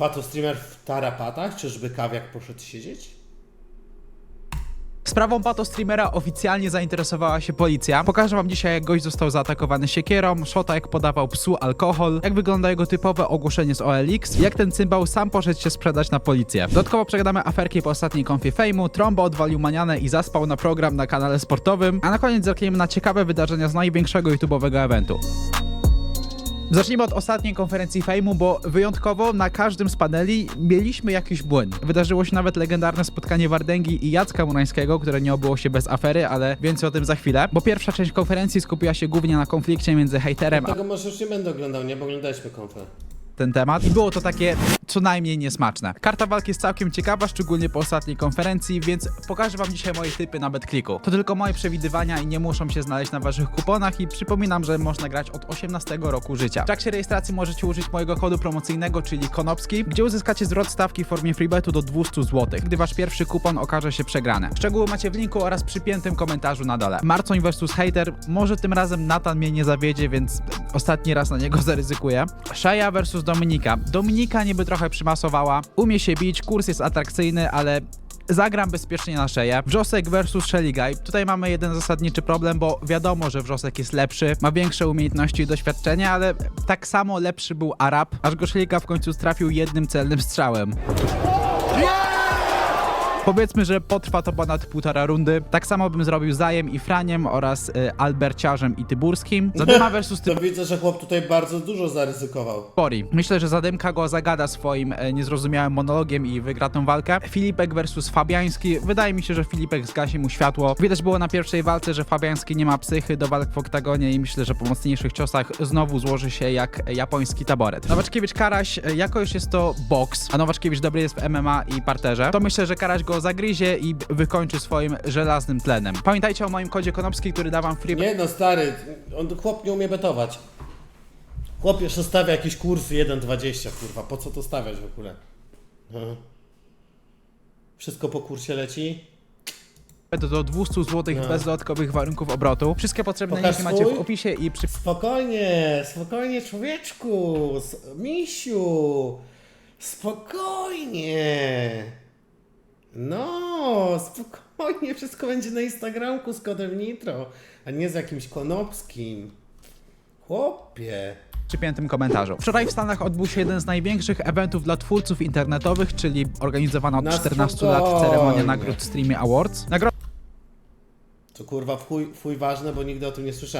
Pato streamer w tarapatach? Czyżby kawiak poszedł siedzieć? Sprawą pato streamera oficjalnie zainteresowała się policja. Pokażę wam dzisiaj, jak gość został zaatakowany siekierą, szota jak podawał psu alkohol, jak wygląda jego typowe ogłoszenie z OLX, jak ten cymbał sam poszedł się sprzedać na policję. Dodatkowo przegadamy aferki po ostatniej konfie fejmu, Trombo odwalił manianę i zaspał na program na kanale sportowym, a na koniec zerkniemy na ciekawe wydarzenia z największego YouTube'owego eventu. Zacznijmy od ostatniej konferencji fejmu, bo wyjątkowo na każdym z paneli mieliśmy jakiś błęd. Wydarzyło się nawet legendarne spotkanie Wardęgi i Jacka Murańskiego, które nie obyło się bez afery, ale więcej o tym za chwilę. Bo pierwsza część konferencji skupiła się głównie na konflikcie między hejterem a Tego może już nie będę oglądał, nie? Bo oglądaliśmy konfę. Ten temat i było to takie co najmniej niesmaczne. Karta walki jest całkiem ciekawa, szczególnie po ostatniej konferencji, więc pokażę wam dzisiaj moje typy na BetClicku. To tylko moje przewidywania i nie muszą się znaleźć na waszych kuponach i przypominam, że można grać od 18 roku życia. W trakcie rejestracji możecie użyć mojego kodu promocyjnego, czyli KONOPSKI, gdzie uzyskacie zwrot stawki w formie freebetu do 200 zł, gdy wasz pierwszy kupon okaże się przegrany. Szczegóły macie w linku oraz przypiętym komentarzu na dole. Marcoń vs Hater, może tym razem Nathan mnie nie zawiedzie, więc ostatni raz na niego zaryzykuję. Shaya vs Dominika. Dominika niby trochę przymasowała, umie się bić, kurs jest atrakcyjny, ale zagram bezpiecznie na szeję. Wrzosek versus Shelly Guy. Tutaj mamy jeden zasadniczy problem, bo wiadomo, że Wrzosek jest lepszy, ma większe umiejętności i doświadczenie, ale tak samo lepszy był Arab, aż go Shellyka w końcu trafił jednym celnym strzałem. Powiedzmy, że potrwa to ponad półtora rundy. Tak samo bym zrobił Zajem i Franiem oraz y, Alberciarzem i Tyburskim. Zadyma versus To widzę, że chłop tutaj bardzo dużo zaryzykował. Myślę, że Zadymka go zagada swoim e, niezrozumiałym monologiem i wygra tą walkę. Filipek versus Fabiański. Wydaje mi się, że Filipek zgasi mu światło. Widać było na pierwszej walce, że Fabiański nie ma psychy do walk w oktagonie i myślę, że po mocniejszych ciosach znowu złoży się jak japoński taboret. Nowaczkiewicz Karaś, e, jako już jest to boks, a Nowaczkiewicz dobry jest w MMA i parterze, to myślę, że Karaś go zagryzie i wykończy swoim żelaznym tlenem. Pamiętajcie o moim kodzie Konopski, który da wam free Nie no, stary, on chłop nie umie betować. Chłop jeszcze stawia jakieś kursy 1,20, kurwa, po co to stawiać w ogóle? Mhm. Wszystko po kursie leci? do, do 200 zł No. bez dodatkowych warunków obrotu. Wszystkie potrzebne Pokaż linki macie w opisie i przy Spokojnie, spokojnie człowieczku, s- misiu, spokojnie. No, spokojnie, wszystko będzie na Instagramku z kodem Nitro, a nie z jakimś konopskim. Chłopie. przypiętym komentarzu. Wczoraj w Stanach odbył się jeden z największych eventów dla twórców internetowych, czyli organizowana od Na 14 lat spokojnie. ceremonia nagród Streamy Awards. Nagroda To kurwa w chuj, w chuj ważne, bo nigdy o tym nie słyszałem.